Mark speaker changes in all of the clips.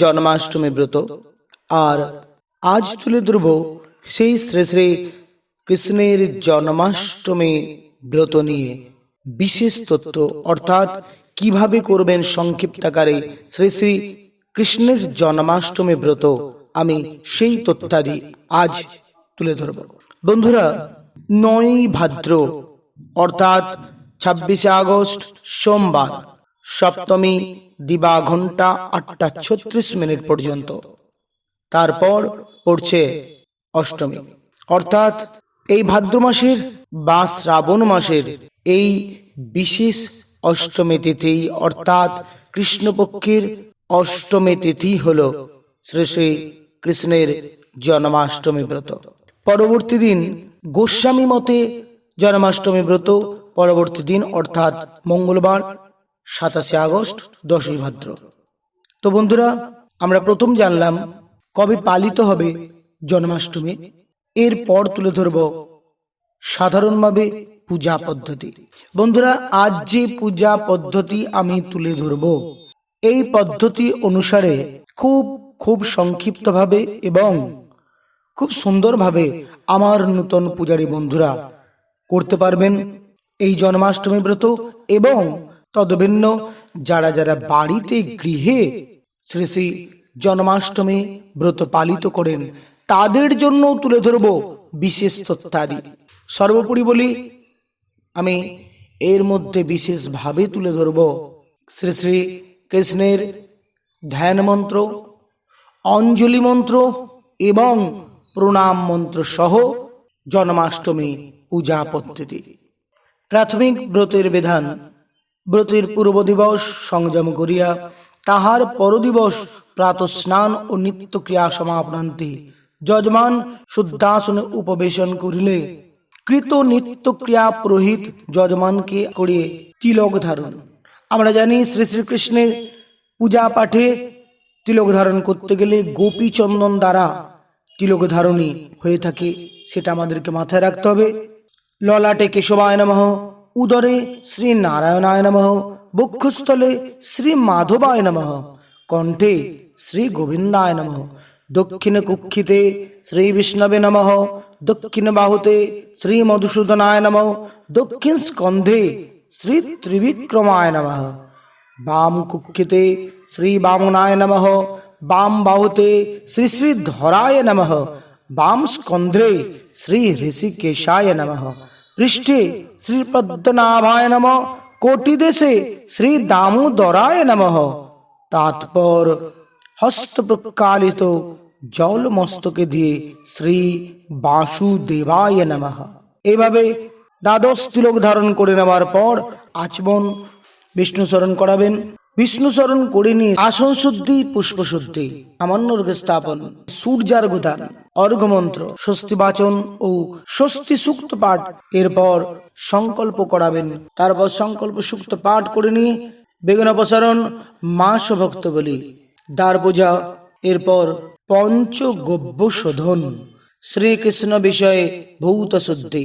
Speaker 1: জন্মাষ্টমী ব্রত। আর আজ তুলে ধরব সেই শ্রী শ্রী কৃষ্ণের জন্মাষ্টমী ব্রত নিয়ে বিশেষ তথ্য। অর্থাৎ কীভাবে করবেন সংক্ষিপ্তাকারে শ্রী শ্রী কৃষ্ণের জন্মাষ্টমী ব্রত, আমি সেই তথ্যাদি আজ তুলে ধরব। বন্ধুরা নয় ভাদ্র, অর্থাৎ ছাব্বিশে আগস্ট সোমবার, সপ্তমী দিবা ঘণ্টা আটটা ছত্রিশ মিনিট পর্যন্ত। তারপর পড়ছে অষ্টমী। অর্থাৎ এই ভাদ্র মাসের বা শ্রাবণ মাসের এই বিশেষ অষ্টমী তিথি, অর্থাৎ কৃষ্ণপক্ষের অষ্টমী তিথি হল শ্রী শ্রী কৃষ্ণের জন্মাষ্টমী ব্রত। পরবর্তী দিন গোস্বামী মতে জন্মাষ্টমী ব্রত, পরবর্তী দিন অর্থাৎ মঙ্গলবার সাতাশে আগস্ট, দশই ভাদ্র। তো বন্ধুরা, আমরা প্রথম জানলাম কবে পালিত হবে জন্মাষ্টমী। এরপর তুলে ধরব সাধারণভাবে পূজা পদ্ধতি। বন্ধুরা, আজ যে পূজা পদ্ধতি আমি তুলে ধরব, এই পদ্ধতি অনুসারে খুব খুব সংক্ষিপ্তভাবে এবং খুব সুন্দরভাবে আমার নূতন পূজারী বন্ধুরা করতে পারবেন এই জন্মাষ্টমী ব্রত এবং তদভিন্ন, যারা যারা বাড়িতে গৃহে শ্রী শ্রী জন্মাষ্টমী ব্রত পালিত করেন, তাদের জন্য তুলে ধরব বিশেষ তথ্যাদি সর্বোপরি বলি, আমি এর মধ্যে বিশেষভাবে তুলে ধরব শ্রী শ্রী কৃষ্ণের ধ্যান মন্ত্র, অঞ্জলি মন্ত্র এবং প্রণাম মন্ত্র সহ জন্মাষ্টমী পূজা পদ্ধতি। প্রাথমিক ব্রতের বিধান ব্রতের পূর্ব দিবস সংযম করিয়া তাহার পরদিবস প্রাত স্নান ও নিত্য ক্রিয়া সমাপনান্তে যজমান শুদ্ধাসনে উপবেশন করিলে কৃত নিত্য ক্রিয়া পুরোহিত যজমানকে করিয়ে তিলক ধারণ। আমরা জানি শ্রী শ্রীকৃষ্ণের পূজা পাঠে তিলক ধারণ করতে গেলে গোপী চন্দন দ্বারা তিলক ধারণী হয়ে থাকে, সেটা আমাদেরকে মাথায় রাখতে হবে। ললাটে কেশবায় নমঃ। উদরে শ্রী নারায়ণায় নমঃ। বক্ষস্থলে শ্রী মাধবায় নমঃ। কণ্ঠে শ্রী গোবিন্দায় নমঃ। দক্ষিণে কুক্ষিতে শ্রী বিষ্ণবে নমঃ। দক্ষিণ বাহুতে শ্রী মধুসূদনায় নমঃ। দক্ষিণ স্কন্ধে শ্রী ত্রিবিক্রমায় নমঃ। বাম কুক্ষিতে শ্রী বামনায় নমঃ। বাম বাহুতে শ্রী শ্রী ধরায় নমঃ। বাম স্কন্ধ্রে শ্রী ঋষিকেশায় নমঃ। পৃষ্ঠে শ্রী পদ্মনাভায় নম কোটিদেশে শ্রী দামোদরায় নমঃ। তাৎপর হস্ত প্রকালিত জল মস্তকে দিয়ে শ্রী বাসুদেবায় নমঃ। এইভাবে দ্বাদশ তিলক ধারণ করে নেওয়ার পর আচমন বিষ্ণু স্মরণ করাবেন। বিষ্ণু স্মরণ করে নিয়ে আসন শুদ্ধি, পুষ্প শুদ্ধি, সামান্য স্থাপন সূর্যার্ঘ দান। অর্ঘ মন্ত্র স্বস্তি বাচন ও স্বস্তি সুক্ত পাঠ। এরপর সংকল্প করাবেন। তারপর সংকল্প সুক্ত পাঠ করে নিয়ে বেগুন অপসারণ মাস ভক্ত বলি। দ্বার পূজা, এরপর পঞ্চগব্য শোধন। শ্রীকৃষ্ণ বিষয়ে ভৌত শুদ্ধি।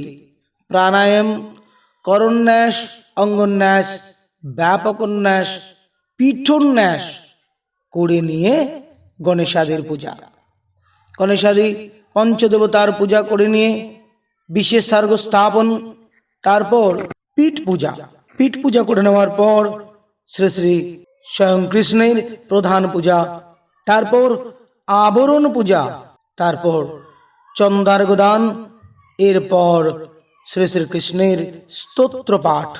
Speaker 1: প্রাণায়াম, করন্যাস, অঙ্গন্যাস, ব্যাপকন্যাস, পীঠন্যাস করে নিয়ে গণেশাদের পূজা। গণেশাদি পঞ্চদেবতার পূজা করে নিয়ে বিশেষ সার্গ স্থাপন, তারপর পীঠ পূজা। পীঠ পূজা করে নেওয়ার পর শ্রী শ্রী স্বয়ং কৃষ্ণের প্রধান পূজা, তারপর আবরণ পূজা, তারপর চন্দার্গদান এরপর শ্রী শ্রীকৃষ্ণের স্তোত্র পাঠ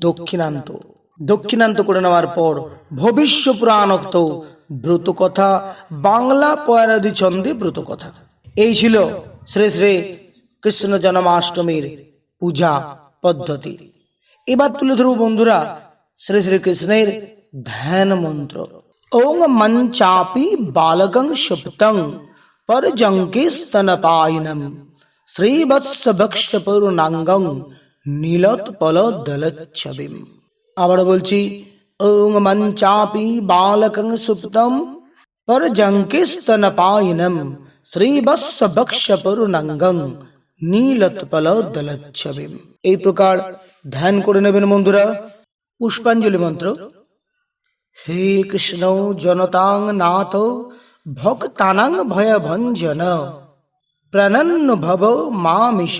Speaker 1: দক্ষিণান্ত। দক্ষিণান্ত করে নেওয়ার পর ভবিষ্য পুরাণোক্ত ব্রতকথা, বাংলা পয়ারাদি ছন্দে ব্রতকথা। এই ছিল শ্রী শ্রী কৃষ্ণ জন্মাষ্টমীর পূজা পদ্ধতি। এবার তুলে ধরব বন্ধুরা শ্রী শ্রী কৃষ্ণের ধ্যান মন্ত্র। ওং মঞ্চাপি বালকং সুপ্তং পরজঙ্কে স্তনপায়নম শ্রীবৎস ভক্ষ পূর্ণাঙ্গং নীলত পল দলচ্ছবিম আবার বলছি ওং মঞ্চাপি বালকং সুপ্তম পরজঙ্কে স্তনপায়নম শ্রীবৎস বক্ষ পূর্ণাঙ্গং নীলোৎপল দলচ্ছবিম এই প্রকার ধ্যান করে নেবেন বন্ধুরা। পুষ্পাঞ্জলি মন্ত্র। হে কৃষ্ণ, জনতাং নাথ, ভক্তানাং ভয়ভঞ্জন প্রনন্ন ভব মামিষ,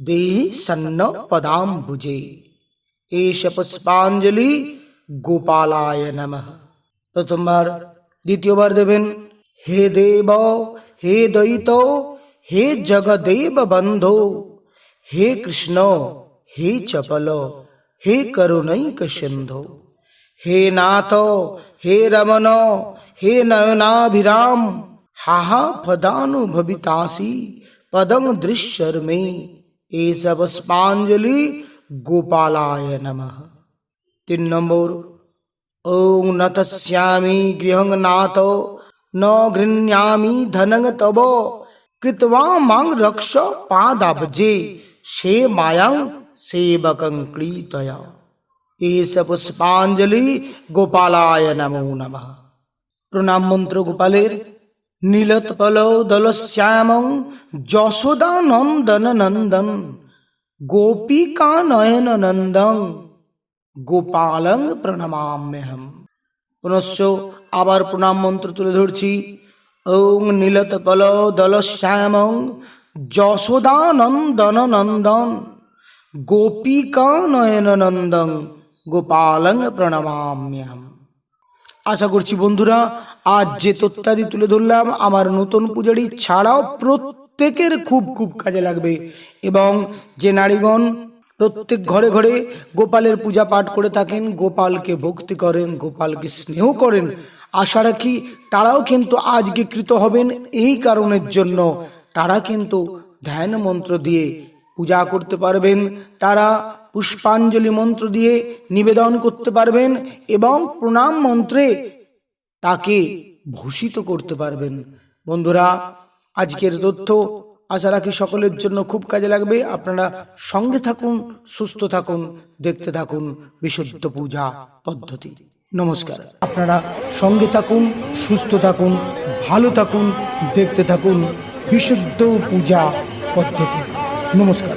Speaker 1: দেহি সন্ন পদাম্বুজে। এষ পুষ্পাঞ্জলি গোপালায় নমঃ প্রথমবার দ্বিতীয়বার দেবেন হে দেব হে দয়িত হে জগদেব বন্ধো হে কৃষ্ণ হে চপল হে করুণৈক সিন্ধু হে নাথ হে রমণ হে নয়নাভিরাম হাহা পদানুভবিতাসি পদং দৃশ্যর মে এস পুষ্পাঞ্জলি গোপালায় নমঃ তিন নম্বর, ওং নতস্যামি গৃহং নাথ, ন গৃহ্যামি ধনং তব, কৃত্বা মাং রক্ষ পাদাবজে, সে মায়াং সেবকং ক্লীতয়া এস পুষ্পাঞ্জলি গোপালায় নমো নমঃ। প্রণাম মন্ত্র গোপালের, নীলৎপল দলশ্যামং যশোদা নন্দন নন্দন গোপিকা নয়ন নন্দন গোপালং প্রণমাম্যহম পুনশ্চ আবার প্রণাম মন্ত্র তুলে ধরছি ওং নীলতপল দলশ্যামং যশোদা নন্দন নন্দন গোপিকা নয়ন নন্দন গোপালং প্রণমাম্যহম আশা করছি বন্ধুরা আজ যে তথ্যাদি তুলে ধরলাম আমার নতুন পূজারি ছাড়াও প্রত্যেকের খুব খুব কাজে লাগবে এবং যে নারীগণ প্রত্যেক ঘরে ঘরে গোপালের পূজা পাঠ করে থাকেন, গোপালকে ভক্তি করেন, গোপালকে স্নেহ করেন। আশা রাখি তারাও কিন্তু আজকে কৃত হবেন এই কারণের জন্য। তারা কিন্তু ধ্যান মন্ত্র দিয়ে পূজা করতে পারবেন, তারা পুষ্পাঞ্জলি মন্ত্র দিয়ে নিবেদন করতে পারবেন এবং প্রণাম মন্ত্রে তাকে ভূষিত করতে পারবেন। বন্ধুরা, আজকের তথ্য আশা রাখি সকলের জন্য খুব কাজে লাগবে। আপনারা সঙ্গে থাকুন, সুস্থ থাকুন, দেখতে থাকুন বিশুদ্ধ পূজা পদ্ধতি। নমস্কার। আপনারা সঙ্গে থাকুন, সুস্থ থাকুন, ভালো থাকুন, দেখতে থাকুন বিশুদ্ধ পূজা পদ্ধতি। নমস্কার।